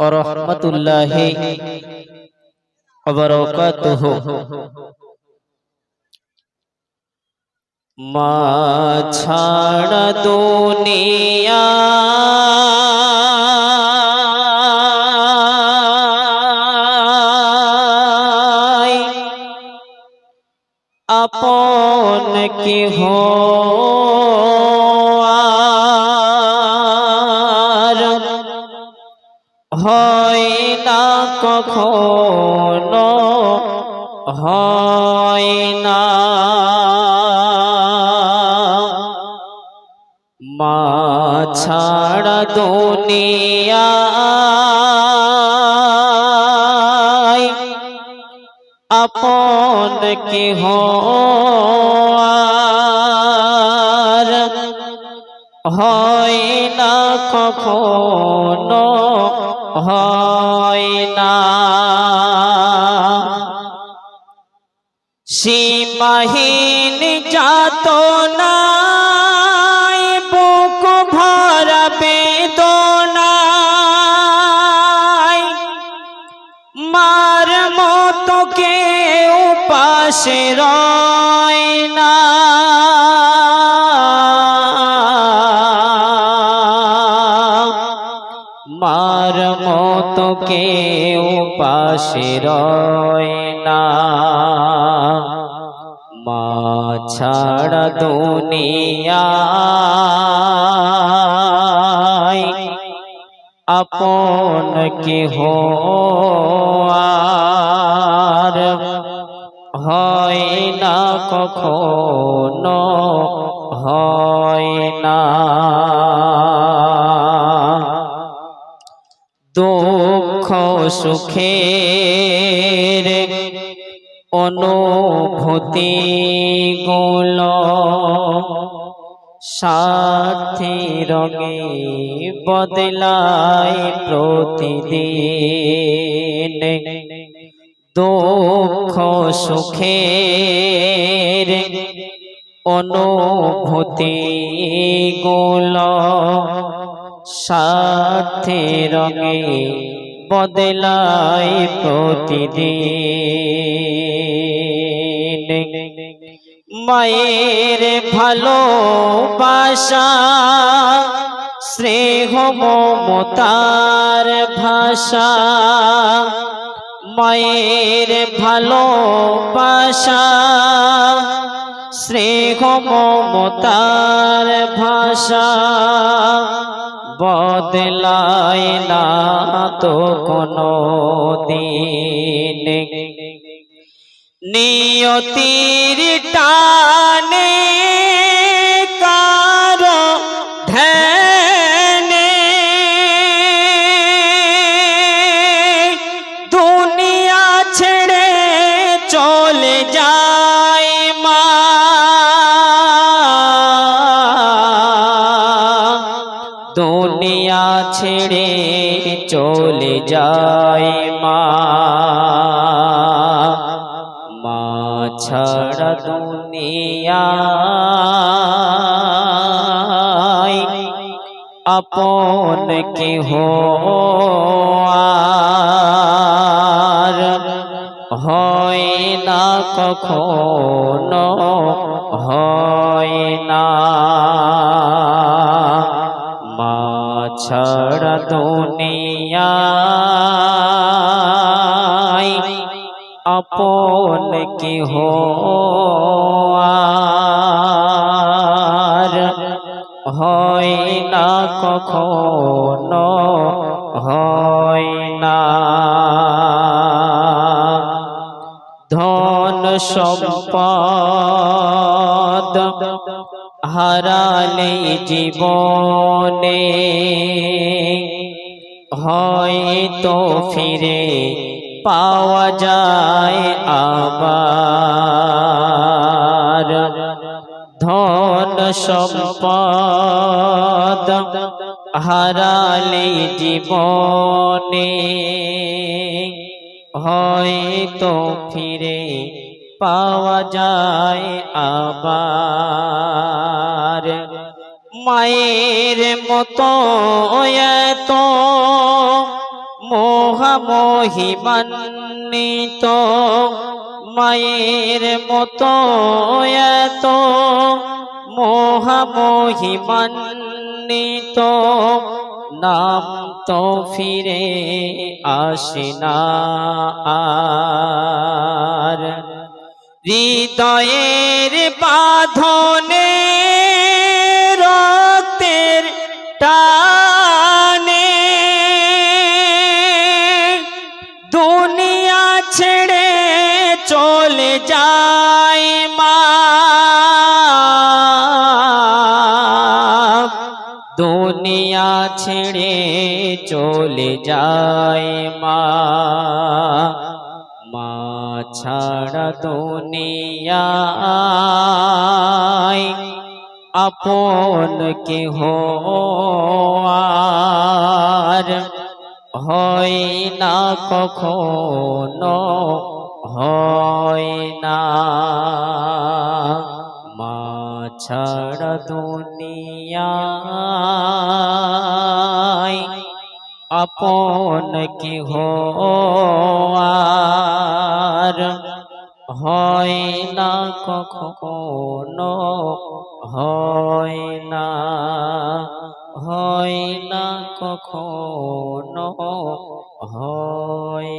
রহমতুল্লাহি বারাকাতুহু মা ছাড়া দুনিয়া আপন কি হো হয় না। মা ছাড়া দুনিয়া আপন কি আর হয় না কখনো হয় না। সীমাহীন যাত নাই, বুক ভরা বেদনায়। মার মতো কেউ পাশে রয় না। মার মতো কেউ পাশে রয় না। ছাড়া দুনিয়ায় আপন কেহ আর হয় না কখনো হয় না। দুঃখ সুখের অনুভূতি গুলো সাথী রঙে বদলায় প্রতিদিন। দুঃখ সুখের অনুভূতি গুলো সাথে রঙে বদলায় প্রতিদিন। মায়ের ভালোবাসা, স্নেহ মমতার ভাষা। মায়ের ভালোবাসা, স্নেহ মমতার ভাষা। বদলায় না তো কোনো দিন নিয়তির টানে কারও ধ্যানে দুনিয়া ছেড়ে চলে যায় মা। দুনিয়া ছেড়ে চলে যায় মা। ছাড়া দুনিয়া আপন কেহ আর হয় না কখনো হয় না। মা কখনো হয় না ধন সম্পদ হারালে জীবনে হয়তো ফিরে পাওয়া যায় আবার। ধন সম্পদ হারালে জীবনে হয়তো ফিরে পাওয়া যায় আবার। মায়ের মতো এত মোহামহিমান্বিত, মায়ের মতো এত মোহামহিমান্বিত নাম তো ফিরে আসে না হৃদয়ের বাঁধনে রক্তের টানে দুনিয়া ছেড়ে চলে যায় ছেড়ে চলে যায় মা। মা ছাড়া দুনিয়ায় আপন কেহ আর হয় না, কখনো হয় না। ছাড়া দুনিয়ায় আপন কেহ আর হয় না কখনো হয় না হয় না কখনো হয়